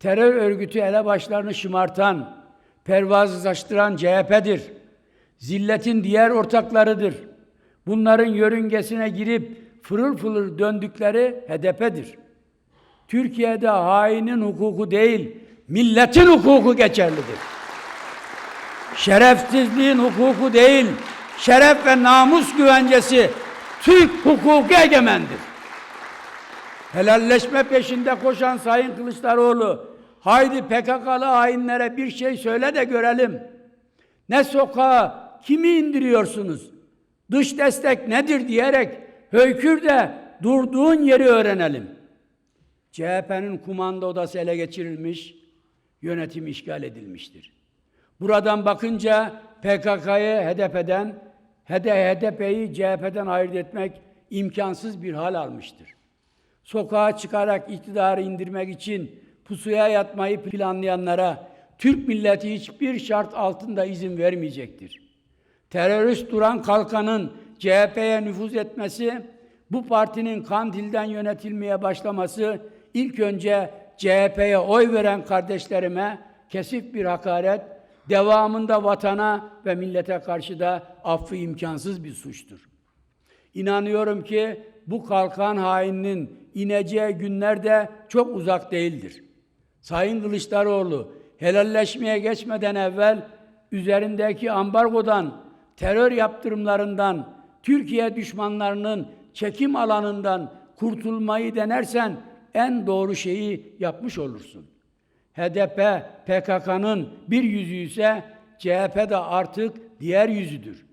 terör örgütü elebaşlarını şımartan, pervazlaştıran CHP'dir. Zilletin diğer ortaklarıdır. Bunların yörüngesine girip fırıl fırıl döndükleri HDP'dir. Türkiye'de hainin hukuku değil, milletin hukuku geçerlidir. Şerefsizliğin hukuku değil, şeref ve namus güvencesi Türk hukuku egemendir. Helalleşme peşinde koşan Sayın Kılıçdaroğlu, haydi PKK'lı hainlere bir şey söyle de görelim. Ne sokağa kimi indiriyorsunuz? Dış destek nedir diyerek höykür de durduğun yeri öğrenelim. CHP'nin kumanda odası ele geçirilmiş, yönetim işgal edilmiştir. Buradan bakınca PKK'yı HDP'den, HDP'yi CHP'den ayırt etmek imkansız bir hal almıştır. Sokağa çıkarak iktidarı indirmek için pusuya yatmayı planlayanlara Türk milleti hiçbir şart altında izin vermeyecektir. Terörist duran kalkanın CHP'ye nüfuz etmesi, bu partinin Kandil'den yönetilmeye başlaması ilk önce CHP'ye oy veren kardeşlerime kesif bir hakaret, devamında vatana ve millete karşı da affı imkansız bir suçtur. İnanıyorum ki bu kalkan haininin ineceği günler de çok uzak değildir. Sayın Kılıçdaroğlu helalleşmeye geçmeden evvel üzerindeki ambargodan, terör yaptırımlarından, Türkiye düşmanlarının çekim alanından kurtulmayı denersen en doğru şeyi yapmış olursun. HDP PKK'nın bir yüzü ise CHP de artık diğer yüzüdür.